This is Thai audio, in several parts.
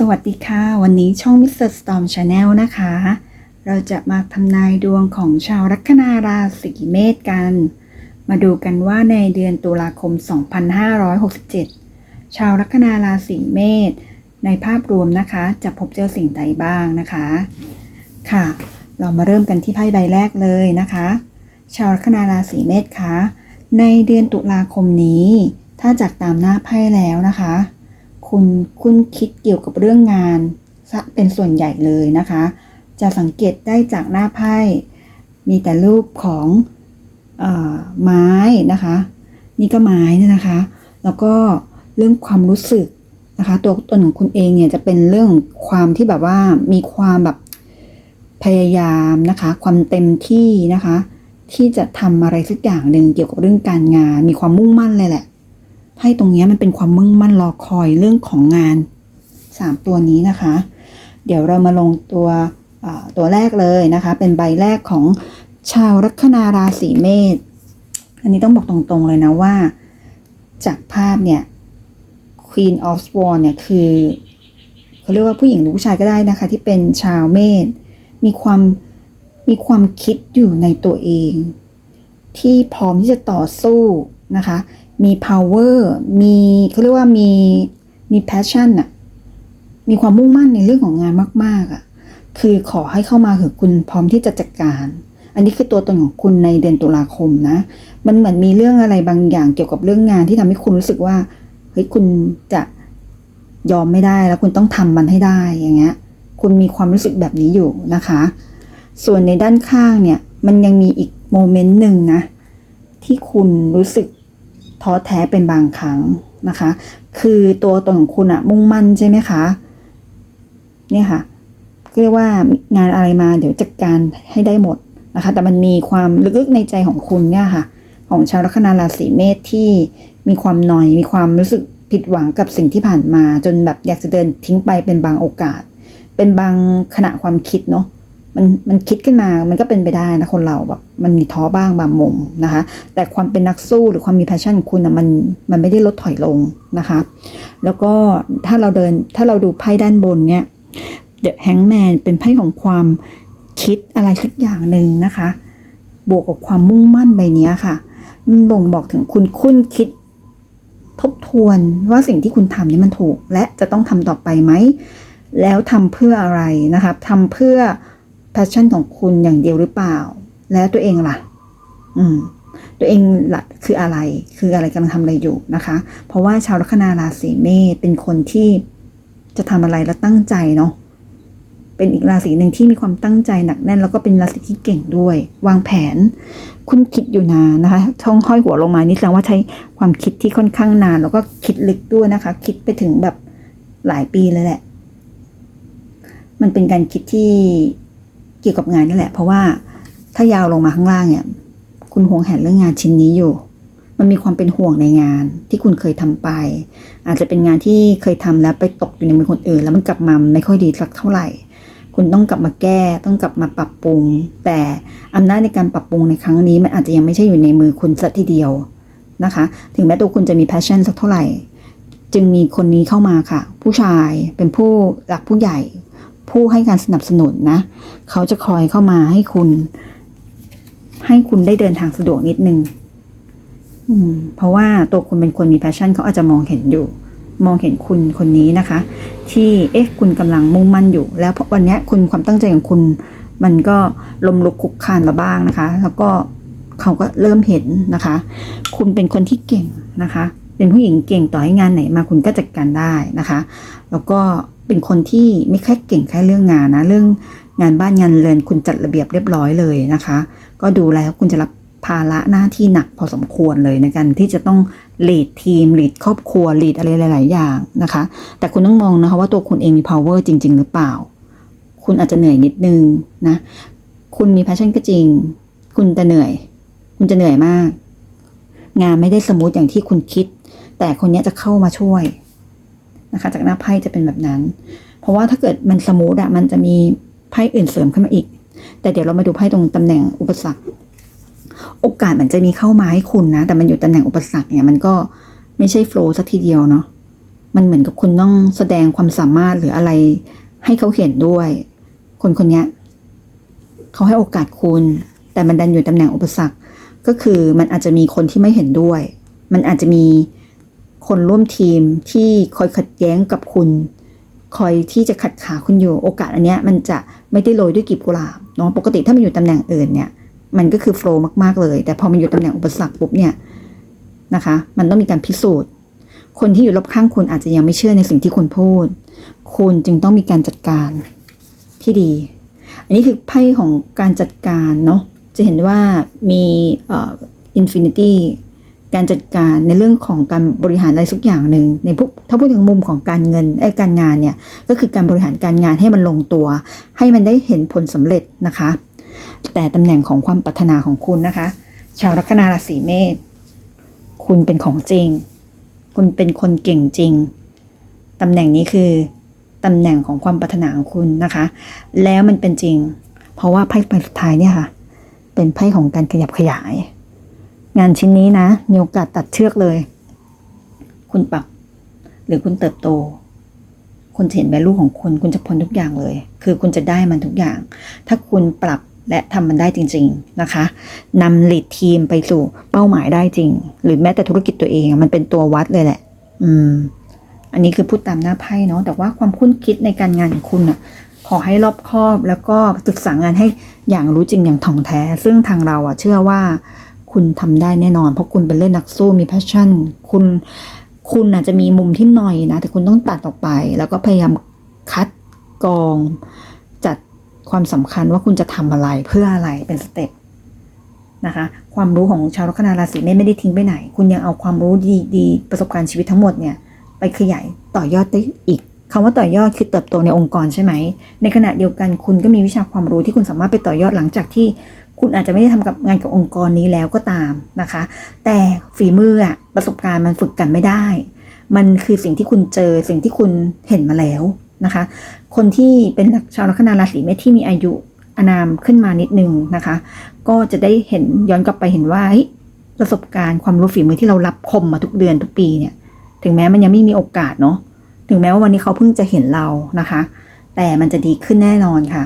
สวัสดีค่ะ วันนี้ช่อง Mr. Storm Channel นะคะ เราจะมาทำนายดวงของชาวลัคนาราศีเมษกัน มาดูกันว่าในเดือนตุลาคม 2567 ชาวลัคนาราศีเมษในภาพรวมนะคะ จะพบเจอสิ่งใดบ้างนะคะ ค่ะ เรามาเริ่มกันที่ไพ่ใบแรกเลยนะคะ ชาวลัคนาราศีเมษคะในเดือนตุลาคมนี้ ถ้าจากตามหน้าไพ่แล้วนะคะ คุณคุณคิดเกี่ยวกับเรื่องงานซะเป็นส่วนใหญ่เลยนะคะ จะสังเกตได้จากหน้าไพ่ มีแต่รูปของออไม้นะคะ นี่ก็ไม้นี่นะคะ แล้วก็เรื่องความรู้สึกนะคะ ตัวตนของคุณเองเนี่ยจะเป็นเรื่องความที่แบบว่ามีความแบบพยายามนะคะ ความเต็มที่นะคะ ที่จะทำอะไรสักอย่างหนึ่งเกี่ยวกับเรื่องการงาน มีความมุ่งมั่นเลยแหละ ไพ่ตรงนี้มันเป็นความมุ่งมั่นรอคอยเรื่องของงานสามตัวนี้นะคะ เดี๋ยวเรามาลงตัวตัวแรกเลยนะคะ เป็นใบแรกของชาวลัคนาราศีเมษอันนี้ต้องบอกตรงๆเลยนะว่า จากภาพเนี่ย Queen of Swords เนี่ยคือเขาเรียกว่าผู้หญิงหรือผู้ชายก็ได้นะคะ ที่เป็นชาวเมษมีความมีความคิดอยู่ในตัวเอง ที่พร้อมที่จะต่อสู้นะคะ มี power มีเขาเรียกว่ามีมี passion อะมีความมุ่งมั่นในเรื่องของงานมาก ๆอะคือขอให้เข้ามาเถอะคุณพร้อมที่จะจัดการ อันนี้คือตัวตนของคุณในเดือนตุลาคมนะ มันเหมือนมีเรื่องอะไรบางอย่างเกี่ยวกับเรื่องงานที่ทำให้คุณรู้สึกว่าเฮ้ยคุณจะยอมไม่ได้แล้วคุณต้องทำมันให้ได้อย่างเงี้ย คุณมีความรู้สึกแบบนี้อยู่นะคะ ส่วนในด้านข้างเนี่ย มันยังมีอีกโมเมนต์หนึ่งนะ ที่คุณรู้สึก ท้อแท้เป็นบางครั้งนะคะ คือตัวตนของคุณอะมุ่งมั่นใช่ไหมคะ เนี่ยค่ะเรียกว่างานอะไรมาเดี๋ยวจัดการให้ได้หมดนะคะ แต่มันมีความลึกๆในใจของคุณเนี่ยค่ะ ของชาวลัคนาราศีเมษที่มีความหน่อย มีความรู้สึกผิดหวังกับสิ่งที่ผ่านมา จนแบบอยากจะเดินทิ้งไปเป็นบางโอกาส เป็นบางขณะความคิดเนาะ มันมันคิดขึ้นมา มันก็เป็นไปได้นะคนเราแบบมันมีท้อบ้างบางมุมนะคะ แต่ความเป็นนักสู้หรือความมีแพชชั่นของคุณนะมันมันไม่ได้ลดถอยลงนะคะ แล้วก็ถ้าเราเดินถ้าเราดูไพ่ด้านบนเนี่ยเดอะแฮงแมนเป็นไพ่ของความคิดอะไรสักอย่างหนึ่งนะคะ บวกกับความมุ่งมั่นใบนี้ค่ะมันบ่งบอกถึงคุณคุ้นคิดทบทวนว่าสิ่งที่คุณทำนี่มันถูก และจะต้องทำต่อไปไหม แล้วทำเพื่ออะไรนะคะทำเพื่อ แพชชั่นของคุณอย่างเดียวหรือเปล่า แล้วตัวเองล่ะ อืม ตัวเองหล่ะคืออะไร คืออะไรกำลังทำอะไรอยู่นะคะ เพราะว่าชาวลัคนาราศีเมษเป็นคนที่จะทำอะไรแล้วตั้งใจเนาะเป็นอีกราศีหนึ่งที่มีความตั้งใจหนักแน่น แล้วก็เป็นราศีที่เก่งด้วย วางแผน คุณคิดอยู่นานนะคะช่องห้อยหัวลงมานี่แสดงว่าใช้ความคิดที่ค่อนข้างนาน แล้วก็คิดลึกด้วยนะคะ คิดไปถึงแบบหลายปีเลยแหละ มันเป็นการคิดที่ เกี่ยวกับงานนี่แหละ เพราะว่าถ้ายาวลงมาข้างล่างเนี่ย คุณห่วงแหนเรื่องงานชิ้นนี้อยู่ มันมีความเป็นห่วงในงานที่คุณเคยทำไป อาจจะเป็นงานที่เคยทำแล้วไปตกอยู่ในมือคนอื่น แล้วมันกลับมาไม่ค่อยดีสักเท่าไหร่ คุณต้องกลับมาแก้ ต้องกลับมาปรับปรุง แต่อำนาจในการปรับปรุงในครั้งนี้ มันอาจจะยังไม่ใช่อยู่ในมือคุณสักทีเดียวนะคะ ถึงแม้ตัวคุณจะมี passion สักเท่าไหร่ จึงมีคนนี้เข้ามาค่ะ ผู้ชายเป็นผู้หลักผู้ใหญ่ ผู้ให้การสนับสนุนนะ เขาจะคอยเข้ามาให้คุณ ให้คุณได้เดินทางสะดวกนิดนึงเพราะว่าตัวคุณเป็นคนมีแพชชั่นเขาอาจจะมองเห็นอยู่ มองเห็นคุณคนนี้นะคะ ที่เอ๊ะคุณกำลังมุ่งมั่นอยู่ แล้ววันนี้คุณความตั้งใจของคุณ มันก็ลมลุกคุกคานมาบ้างนะคะ แล้วก็เขาก็เริ่มเห็นนะคะ คุณเป็นคนที่เก่งนะคะ เป็นผู้หญิงเก่งต่อให้งานไหนมาคุณก็จัดการได้นะคะ แล้วก็ เป็นคนที่ไม่แค่เก่งแค่เรื่องงานนะ เรื่องงานบ้านงานเรือนคุณจัดระเบียบเรียบร้อยเลยนะคะ ก็ดูแล้วคุณจะรับภาระหน้าที่หนักพอสมควรเลยในการที่จะต้อง lead ทีม lead ครอบครัว lead อะไรหลาย ๆ อย่างนะคะ แต่คุณต้องมองนะคะว่าตัวคุณเองมี power จริง ๆ หรือเปล่า คุณอาจจะเหนื่อยนิดนึงนะ คุณมี passion ก็จริง คุณจะเหนื่อย คุณจะเหนื่อยมาก งานไม่ได้สมูทอย่างที่คุณคิด แต่คนนี้จะเข้ามาช่วย นะคะ จากหน้าไพ่จะเป็นแบบนั้น เพราะว่าถ้าเกิดมันสมูทอะมันจะมีไพ่อื่นเสริมขึ้นมาอีก แต่เดี๋ยวเรามาดูไพ่ตรงตำแหน่งอุปสรรค โอกาสมันจะมีเข้ามาให้คุณนะ แต่มันอยู่ตำแหน่งอุปสรรคเนี่ยมันก็ไม่ใช่โฟล์สักทีเดียวเนาะมันเหมือนกับคุณต้องแสดงความสามารถหรืออะไรให้เขาเห็นด้วย คนคนเนี้ยเขาให้โอกาสคุณ แต่มันดันอยู่ตำแหน่งอุปสรรค ก็คือมันอาจจะมีคนที่ไม่เห็นด้วย มันอาจจะมี คนร่วมทีมที่คอยขัดแย้งกับคุณ คอยที่จะขัดขาคุณอยู่ โอกาสอันเนี้ยมันจะไม่ได้โรยด้วยกีบกุหลาบเนาะปกติถ้ามันอยู่ตำแหน่งอื่นเนี่ย มันก็คือโฟล์มากๆเลย แต่พอมันอยู่ตำแหน่งอุปสรรคปุ๊บเนี่ยนะคะ มันต้องมีการพิสูจน์ คนที่อยู่รอบข้างคุณอาจจะยังไม่เชื่อในสิ่งที่คุณพูด คุณจึงต้องมีการจัดการที่ดี อันนี้คือไพ่ของการจัดการเนาะจะเห็นว่ามีเอ่ออินฟินิตี้ การจัดการในเรื่องของการบริหารอะไรสักอย่างหนึ่งในพวกถ้าพูดถึงมุมของการเงินไอ้การงานเนี่ยก็คือการบริหารการงานให้มันลงตัว ให้มันได้เห็นผลสำเร็จนะคะ แต่ตำแหน่งของความปรารถนาของคุณนะคะ ชาวลัคนาราศีเมษคุณเป็นของจริง คุณเป็นคนเก่งจริงตำแหน่งนี้คือตำแหน่งของความปรารถนาของคุณนะคะ แล้วมันเป็นจริง เพราะว่าไพ่ใบสุดท้ายเนี่ยค่ะ เป็นไพ่ของการขยับขยาย งานชิ้นนี้นะ มีโอกาสตัดเชือกเลย คุณปรับหรือคุณเติบโต คุณจะเห็นแวลูของคุณ คุณจะพ้นทุกอย่างเลย คือคุณจะได้มันทุกอย่าง ถ้าคุณปรับและทำมันได้จริง ๆนะคะนำลีดทีมไปสู่เป้าหมายได้จริง หรือแม้แต่ธุรกิจตัวเอง มันเป็นตัววัดเลยแหละ อืม อันนี้คือพูดตามหน้าไพ่เนาะ แต่ว่าความคุ้นคิดในการงานของคุณอะขอให้รอบคอบแล้วก็ศึกษางานให้อย่างรู้จริงอย่างถ่องแท้ ซึ่งทางเราอะเชื่อว่า คุณทำได้แน่นอน เพราะคุณเป็นเล่นนักสู้มี passion คุณคุณอาจจะมีมุมที่หน่อยนะ แต่คุณต้องตัดออกไป แล้วก็พยายามคัดกรองจัดความสำคัญว่าคุณจะทำอะไรเพื่ออะไรเป็นสเต็ปนะคะความรู้ของชาวลัคนาราศีเมษไม่ได้ทิ้งไปไหน คุณยังเอาความรู้ดีๆประสบการณ์ชีวิตทั้งหมดเนี่ยไปขยายต่อยอดได้อีกคำว่าต่อยอดคือเติบโตในองค์กรใช่ไหม ในขณะเดียวกันคุณก็มีวิชาความรู้ที่คุณสามารถไปต่อยอดหลังจากที่ คุณอาจจะไม่ได้ทำกับงานกับองค์กรนี้แล้วก็ตามนะคะ แต่ฝีมืออะประสบการณ์มันฝึกกันไม่ได้ มันคือสิ่งที่คุณเจอสิ่งที่คุณเห็นมาแล้วนะคะ คนที่เป็นชาวลัคนาราศีเมษที่มีอายุอานามขึ้นมานิดนึงนะคะ ก็จะได้เห็นย้อนกลับไปเห็นว่าประสบการณ์ความรู้ฝีมือที่เรารับคมมาทุกเดือนทุกปีเนี่ย ถึงแม้มันยังไม่มีโอกาสเนาะถึงแม้ว่าวันนี้เขาเพิ่งจะเห็นเรานะคะ แต่มันจะดีขึ้นแน่นอนค่ะ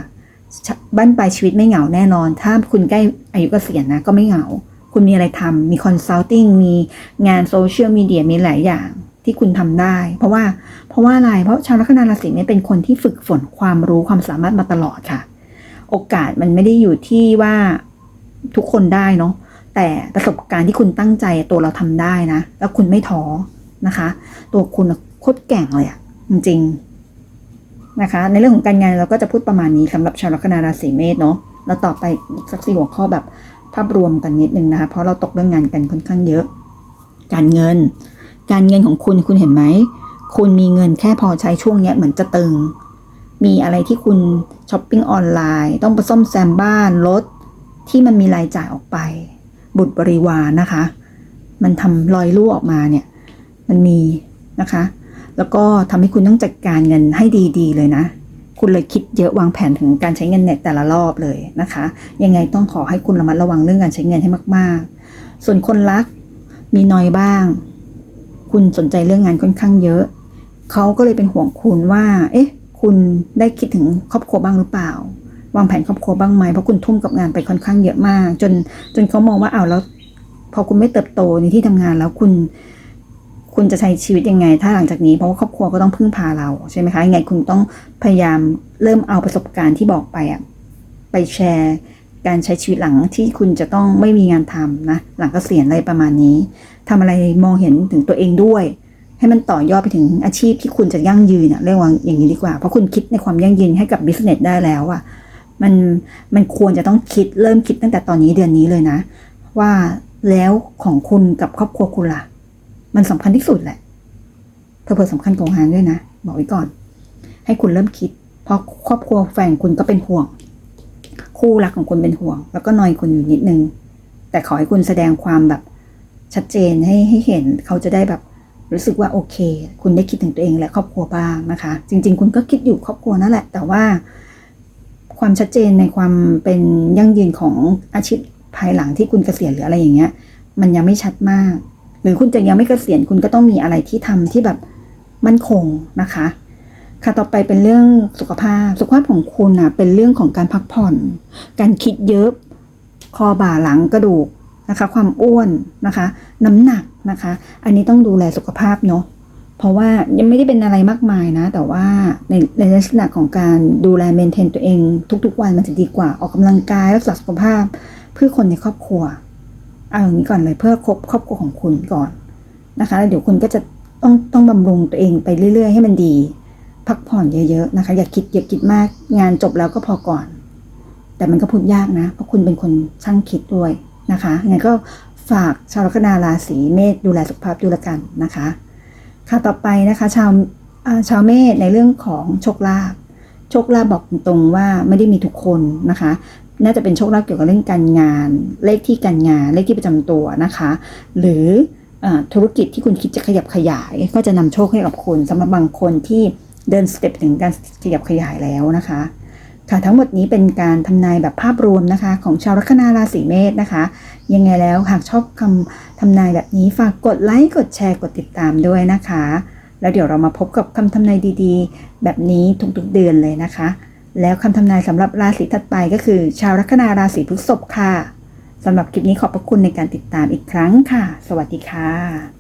บ้านปลายชีวิตไม่เหงาแน่นอน ถ้าคุณใกล้อายุเกษียณนะก็ไม่เหงา คุณมีอะไรทำมีคอนซัลทิงมีงานโซเชียลมีเดียมีหลายอย่างที่คุณทำได้ เพราะว่าเพราะว่าอะไร เพราะชาวลัคนาราศีเนี่ยเป็นคนที่ฝึกฝนความรู้ความสามารถมาตลอดค่ะ โอกาสมันไม่ได้อยู่ที่ว่าทุกคนได้เนาะแต่ประสบการณ์ที่คุณตั้งใจตัวเราทำได้นะ แล้วคุณไม่ท้อนะคะ ตัวคุณโคตรแก่งเลยอะจริงๆ นะคะ ในเรื่องของการงานเราก็จะพูดประมาณนี้สำหรับชาวลัคนาราศีเมษเนาะแล้วต่อไปสักสี่หัวข้อแบบภาพรวมกันนิดนึงนะคะ เพราะเราตกเรื่องงานกันค่อนข้างเยอะ การเงิน การเงินของคุณคุณเห็นไหม คุณมีเงินแค่พอใช้ช่วงเนี้ยเหมือนจะตึง มีอะไรที่คุณช้อปปิ้งออนไลน์ ต้องไปซ่อมแซมบ้านรถที่มันมีรายจ่ายออกไป บุตรบริวารนะคะ มันทำรอยรั่วออกมาเนี่ย มันมีนะคะ แล้วก็ทำให้คุณต้องจัดการเงินให้ดีๆ เลยนะ คุณเลยคิดเยอะวางแผนถึงการใช้เงินเน็ตแต่ละรอบเลยนะคะ ยังไงต้องขอให้คุณระมัดระวังเรื่องการใช้เงินให้มาก ๆ ส่วนคนรักมีน้อยบ้าง คุณสนใจเรื่องงานค่อนข้างเยอะ เขาก็เลยเป็นห่วงคุณว่า เอ๊ะ คุณได้คิดถึงครอบครัวบ้างหรือเปล่า วางแผนครอบครัวบ้างไหมเพราะคุณทุ่มกับงานไปค่อนข้างเยอะมาก จนจนเขามองว่าเอ้าแล้ว พอคุณไม่เติบโตในที่ทำงานแล้วคุณ คุณจะใช้ชีวิตยังไง ถ้าหลังจากนี้เพราะว่าครอบครัวก็ต้องพึ่งพาเราใช่ไหมคะยังไงคุณต้องพยายามเริ่มเอาประสบการณ์ที่บอกไปอะไปแชร์ การใช้ชีวิตหลังที่คุณจะต้องไม่มีงานทำนะหลังเกษียณอะไรประมาณนี้ทำอะไรมองเห็นถึงตัวเองด้วย ให้มันต่อยอดไปถึงอาชีพที่คุณจะยั่งยืนอะเรียกว่าอย่างนี้ดีกว่าเพราะคุณคิดในความยั่งยืนให้กับบิสเนสได้แล้วอะมันมันควรจะต้องคิดเริ่มคิดตั้งแต่ตอนนี้เดือนนี้เลยนะ ว่าแล้วของคุณกับครอบครัวคุณล่ะ มันสำคัญที่สุดแหละเพื่อๆสำคัญกว่างานด้วยนะ บอกไว้ก่อน ให้คุณเริ่มคิด เพราะครอบครัวแฟนคุณก็เป็นห่วง คู่รักของคุณเป็นห่วง แล้วก็นอยคุณอยู่นิดนึง แต่ขอให้คุณแสดงความแบบชัดเจนให้ให้เห็นเขาจะได้แบบรู้สึกว่าโอเค คุณได้คิดถึงตัวเองและครอบครัวบ้างนะคะ จริง ๆ คุณก็คิดอยู่ครอบครัวนั่นแหละ แต่ว่า ความชัดเจนในความเป็นยั่งยืนของอาชีพภายหลังที่คุณเกษียณหรืออะไรอย่างเงี้ย มันยังไม่ชัดมาก รือคุณจะยังไม่เกษียณคุณก็ต้องมีอะไรที่ทำที่แบบมั่นคงนะคะ ค่ะต่อไปเป็นเรื่องสุขภาพ สุขภาพของคุณอะเป็นเรื่องของการพักผ่อน การคิดเยอะคอบ่าหลังกระดูกนะคะ ความอ้วนนะคะ น้ำหนักนะคะ อันนี้ต้องดูแลสุขภาพเนาะเพราะว่ายังไม่ได้เป็นอะไรมากมายนะ แต่ว่าในในลักษณะของการดูแลเมนเทนตัวเอง ทุกๆวันมันจะดีกว่าออกกำลังกายรักษาสุขภาพเพื่อคนในครอบครัว เอาอย่างนี้ก่อนเลยเพื่อครบครอบครัวของคุณก่อนนะคะแล้วเดี๋ยวคุณก็จะต้องต้องบำรุงตัวเองไปเรื่อย ๆ ให้มันดี พักผ่อนเยอะ ๆ นะคะ อย่าคิดอย่าคิดมากงานจบแล้วก็พอก่อน แต่มันก็พูดยากนะ เพราะคุณเป็นคนช่างคิดด้วยนะคะงั้นก็ฝากชาวลัคนาราศีเมษดูแลสุขภาพดูแลกันนะคะ ค่ะต่อไปนะคะ ชาวชาวเมษในเรื่องของโชคลาภโชคลาภบอกตรงๆว่าไม่ได้มีทุกคนนะคะ น่าจะเป็นโชคลาภเกี่ยวกับเรื่องการงาน เลขที่การงาน เลขที่ประจำตัวนะคะ หรืออธุรกิจที่คุณคิดจะขยับขยาย ก็จะนำโชคให้กับคุณสำหรับบางคนที่เดินสเต็ปถึงการขยับขยายแล้วนะคะ ค่ะทั้งหมดนี้เป็นการทำนายแบบภาพรวมนะคะ ของชาวลัคนาราศีเมษนะคะ ยังไงแล้วหากชอบคำทำนายแบบนี้ฝากกดไลค์กดแชร์กดติดตามด้วยนะคะ แล้วเดี๋ยวเรามาพบกับคำทำนายดีๆ แบบนี้ทุกๆเดือนเลยนะคะ แล้วคำทำนายสำหรับราศีถัดไปก็คือ ชาวลัคนาราศีพฤษภค่ะสำหรับคลิปนี้ขอบพระคุณในการติดตามอีกครั้งค่ะ สวัสดีค่ะ